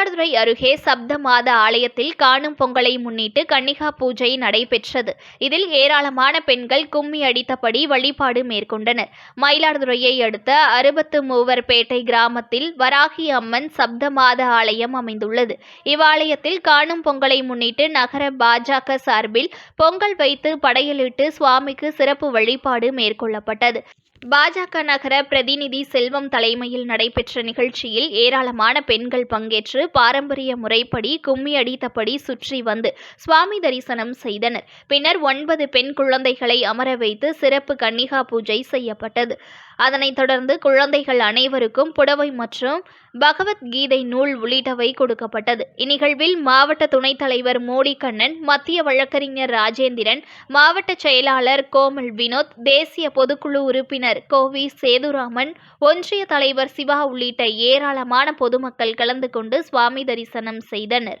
மயிலாடுதுறை அருகே சப்த மாத ஆலயத்தில் காணும் பொங்கலை முன்னிட்டு கன்னிகா பூஜை நடைபெற்றது. இதில் ஏராளமான பெண்கள் கும்மி அடித்தபடி வழிபாடு மேற்கொண்டனர். மயிலாடுதுறையை அடுத்த அறுபத்து மூவர் பேட்டை கிராமத்தில் வராகி அம்மன் சப்த மாத ஆலயம் அமைந்துள்ளது. இவ்வாலயத்தில் காணும் பொங்கலை முன்னிட்டு நகர பாஜக சார்பில் பொங்கல் வைத்து படையலிட்டு சுவாமிக்கு சிறப்பு வழிபாடு மேற்கொள்ளப்பட்டது. பாஜக நகர பிரதிநிதி செல்வம் தலைமையில் நடைபெற்ற நிகழ்ச்சியில் ஏராளமான பெண்கள் பங்கேற்று பாரம்பரிய முறைப்படி கும்மி அடித்தபடி சுற்றி வந்து சுவாமி தரிசனம் செய்தனர். பின்னர் ஒன்பது பெண் குழந்தைகளை அமர வைத்து சிறப்பு கன்னிகா பூஜை செய்யப்பட்டது. அதனைத் தொடர்ந்து குழந்தைகள் அனைவருக்கும் புடவை மற்றும் பகவத்கீதை நூல் உள்ளிட்டவை கொடுக்கப்பட்டது. இந்நிகழ்வில் மாவட்ட துணைத் தலைவர் மோடி கண்ணன் மத்திய வழக்கறிஞர் ராஜேந்திரன் மாவட்ட செயலாளர் கோமல் வினோத் தேசிய பொதுக்குழு உறுப்பினர் கோவி சேதுராமன் ஒன்றிய தலைவர் சிவா உள்ளிட்ட ஏராளமான பொதுமக்கள் கலந்து கொண்டு சுவாமி தரிசனம் செய்தனர்.